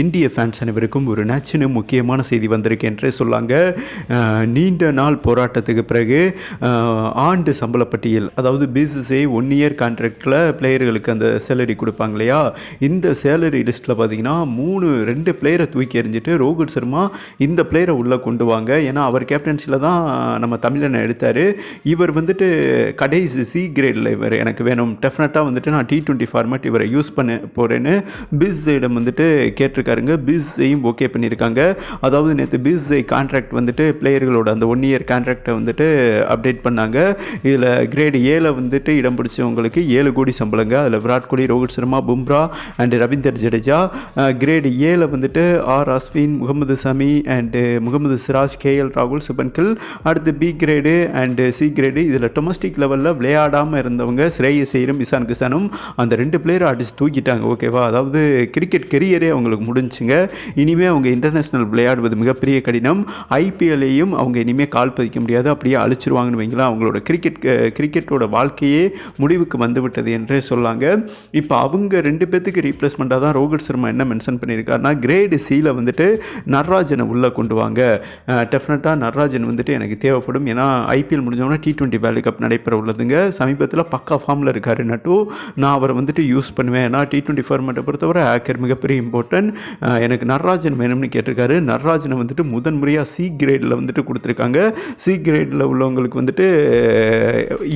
இந்திய ஃபேன்ஸ் அனைவருக்கும் ஒரு நச்சுன்னு முக்கியமான செய்தி வந்திருக்கு என்றே சொல்லாங்க. நீண்ட நாள் போராட்டத்துக்கு பிறகு ஆண்டு சம்பள பட்டியல் அதாவது பிசிசிஐ ஒன் இயர் கான்ட்ராக்டில் பிளேயர்களுக்கு அந்த சேலரி கொடுப்பாங்க இல்லையா? இந்த சேலரி லிஸ்ட்டில் பார்த்தீங்கன்னா மூணு ரெண்டு பிளேயரை தூக்கி எறிஞ்சிட்டு ரோஹித் சர்மா இந்த பிளேயரை உள்ளே கொண்டு வாங்க. ஏன்னா அவர் கேப்டன்சியில் தான் நம்ம தமிழனை எடுத்தார். இவர் வந்துட்டு கடைசி சி கிரேடில் இவர் எனக்கு வேணும். டெஃபினட்டாக வந்துட்டு நான் டி டுவெண்ட்டி ஃபார்மேட் இவரை யூஸ் பண்ண போகிறேன்னு பிஸ்ஸைடம் வந்துட்டு கேட்டிருக்காருங்க பிஸ்ஸையும் ஓகே பண்ணியிருக்காங்க. அதாவது நேற்று பிஸ்ஸை கான்ட்ராக்ட் வந்துட்டு பிளேயர்களோட அந்த ஒன் இயர் கான்ட்ராக்டை வந்துட்டு அப்டேட் பண்ணாங்க. இதில் கிரேடு ஏல வந்துட்டு இடம் பிடிச்சவங்களுக்கு ஏழு கோடி சம்பளங்க. அதில் விராட் கோலி ரோஹித் சர்மா பும்ரா அண்ட் ரவீந்தர் ஜடேஜா. கிரேடு ஏல வந்துட்டு R Ashwin Mohammed Sami and Mohammed Siraj KL ராகுல் சுபன்கில் அடுத்து B grade and C grade இதில் டொமஸ்டிக் லெவலில் விளையாடாமல் இருந்தவங்க ஸ்ரேயஸ் ஐயரும் இசான் கிசானும் அந்த ரெண்டு பிளேயரை அடிச்சு தூக்கிட்டாங்க. ஓகேவா அதாவது கிரிக்கெட் கெரியரே அவங்களுக்கு முடிஞ்சுங்க. இனிமேல் அவங்க இன்டர்நேஷ்னல் விளையாடுவது மிகப்பெரிய கடினம். ஐபிஎல்லையும் அவங்க இனிமேல் கால் பதிக்க முடியாது. அப்படியே அழிச்சிருவாங்கன்னு வைங்களேன். அவங்களோட கிரிக்கெட் கிரிக்கெட்டோட வாழ்க்கையே முடிவுக்கு வந்துவிட்டது என்றே சொல்லாங்க. இப்போ அவங்க ரெண்டு பேர்த்துக்கு ரீப்ளேஸ்மெண்ட்டாக தான் ரோஹித் சர்மா என்ன மென்ஷன் பண்ணியிருக்காருன்னா கிரேடு சியில் வந்துட்டு நட்ராஜனை உள்ளே கொண்டு வாங்க. டெஃபினட்டாக நட்ராஜன் வந்துட்டு எனக்கு தேவைப்படும். ஏன்னா ஐபிஎல் முடிஞ்சவொடனே டி டுவெண்ட்டி வேர்ல்டு கப் நடைபெற உள்ளதுங்க. சமீபத்தில் பக்கா ஃபார்மில் இருக்கார் நட்டு. நான் அவரை வந்துட்டு யூஸ் பண்ணுவேன். ஏன்னா டி டுவெண்ட்டி ஃபார்மேட்டை பொறுத்தவரை ஆக்கர் மிகப்பெரிய இம்பார்ட்டன்ட் எனக்கு நட்ராஜன் வேணும்னு கேட்டிருக்காரு. நட்ராஜனை வந்துட்டு முதன் முறையாக சி கிரேடில் வந்துட்டு கொடுத்துருக்காங்க. சி கிரேடில் உள்ளவங்களுக்கு வந்துட்டு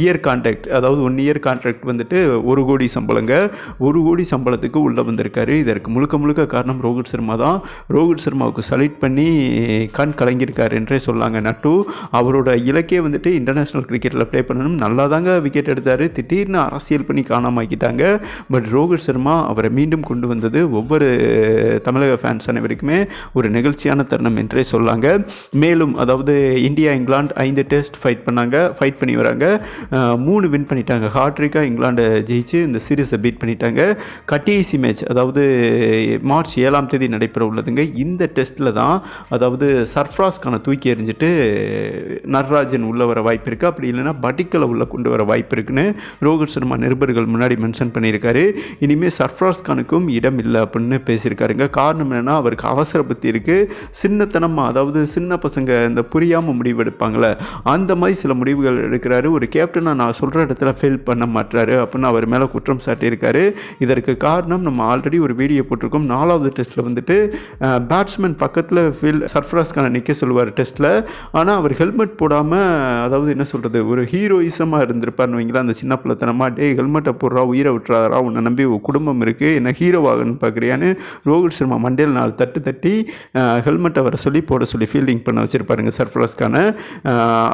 இயர் கான்ட்ராக்ட் அதாவது ஒன் இயர் கான்ட்ராக்ட் வந்துட்டு ஒரு கோடி சம்பளங்க. ஒரு கோடி சம்பளத்துக்கு உள்ளே வந்திருக்காரு. இதற்கு முழுக்க முழுக்க காரணம் ரோஹித் சர்மா தான். ரோஹித் சர்மாவுக்கு செலக்ட் பண்ணி கண் கலங்கியிருக்காரு என்றே சொல்லாங்க நட்டு. அவரோட இலக்கே வந்துட்டு இன்டர்நேஷ்னல் கிரிக்கெட்டில் ப்ளே பண்ணணும். நல்லா தாங்க விக்கெட் எடுத்தார். திடீர்னு அரசியல் பண்ணி காணாம ஆக்கிட்டாங்க. பட் ரோஹித் சர்மா அவரை மீண்டும் கொண்டு வந்தது ஒவ்வொரு தமிழக ஃபேன்ஸ் அனைவருக்குமே ஒரு நிகழ்ச்சியான தருணம் என்றே சொல்லாங்க. மேலும் அதாவது இந்தியா இங்கிலாந்து ஐந்து டெஸ்ட் ஃபைட் பண்ணாங்க ஃபைட் பண்ணி வராங்க. மூணு வின் பண்ணிட்டாங்க. ஹாட்ரிக்காக இங்கிலாண்டை ஜெயிச்சு இந்த சீரீஸை பீட் பண்ணிட்டாங்க. கடைசி மேட்ச் அதாவது மார்ச் ஏழாம் தேதி நடைபெற உள்ளதுங்க. இந்த டெஸ்ட்டில் தான் அதாவது சர்ஃப்ராஸ்கான தூக்கி எறிஞ்சிட்டு நட்ராஜன் உள்ள வர வாய்ப்பு இருக்குது அப்படி இல்லைன்னா பட்டிக்கலை உள்ள கொண்டு வர வாய்ப்பு இருக்குன்னு ரோஹித் சர்மா நிருபர்கள் முன்னாடி மென்ஷன் பண்ணியிருக்காரு. இனிமேல் சர்ஃப்ராஸ் கானுக்கும் இடம் இல்லை அப்படின்னு பேசியிருக்காருங்க. காரணம் என்னென்னா அவருக்கு அவசர புத்தி இருக்குது சின்னத்தனமாக அதாவது சின்ன பசங்க இந்த புரியாமல் முடிவு எடுப்பாங்களே அந்த மாதிரி சில முடிவுகள் எடுக்கிறாரு. ஒரு கேப்டனாக நான் சொல்கிற இடத்துல ஃபெயில் பண்ண மாட்டாரு அப்படின்னு அவர் மேலே குற்றம் சாட்டியிருக்காரு. இதற்கு காரணம் நம்ம ஆல்ரெடி ஒரு வீடியோ போட்டிருக்கோம். நாலாவது டெஸ்ட்டில் வந்துட்டு பேட்ஸ்மேன் பக்கத்தில் ஃபீல் சர்ஃப்ராஸ்கான நிற்க சொல்லுவார் டெஸ்ட்டில் ஆனால் அவர் ஹெல்மெட் போடாமல் அதாவது என்ன சொல்கிறது ஒரு ஹீரோயிசமாக இருந்திருப்பார்னு வைங்களா அந்த சின்ன பிள்ளைத்தனமா டே ஹெல்மெட்டை போடுறா உயிரை விட்டுறாரா உன்னை நம்பி குடும்பம் இருக்குது என்ன ஹீரோவாகன்னு பார்க்குறியான்னு ரோஹித் சர்மா மண்டேல் நாள் தட்டு தட்டி ஹெல்மெட்டை வர சொல்லி போட சொல்லி ஃபீல்டிங் பண்ண வச்சுருப்பாருங்க சர்ஃப்ராஸ்க்கான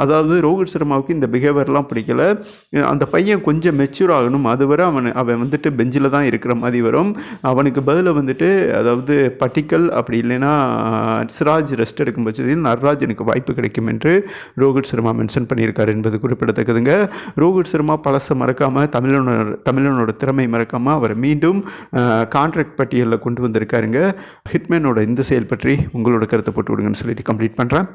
அதாவது ரோஹித் சர்மாவுக்கு இந்த பிஹேவியர்லாம் பிடிக்கல. அந்த பையன் கொஞ்சம் மெச்சூர் ஆகணும். அதுவரை அவன் அவன் வந்துட்டு பெஞ்சில் தான் இருக்கிற மாதிரி வரும். அவனுக்கு பதிலாக வந்துட்டு அதாவது பட்டிக்கல் அப்படி இல்லைன்னா சிராஜ் ரெஸ்ட் எடுக்கும் பட்சத்தில் நட்ராஜனுக்கு வாய்ப்பு கிடைக்கும் என்று ரோஹித் சர்மா மென்ஷன் பண்ணியிருக்காரு என்பது குறிப்பிடத்தக்கதுங்க. ரோஹித் சர்மா பழசை மறக்காமல் தமிழனோட தமிழனோட திறமை மறக்காமல் அவரை மீண்டும் கான்ட்ராக்ட் பட்டியலில் கொண்டு பாருங்கள் ஹிட்மேனோட இந்த செயல் பற்றி உங்களோட கருத்தை போட்டு விடுங்கன்னு சொல்லிட்டு கம்ப்ளீட் பண்ணுறேன்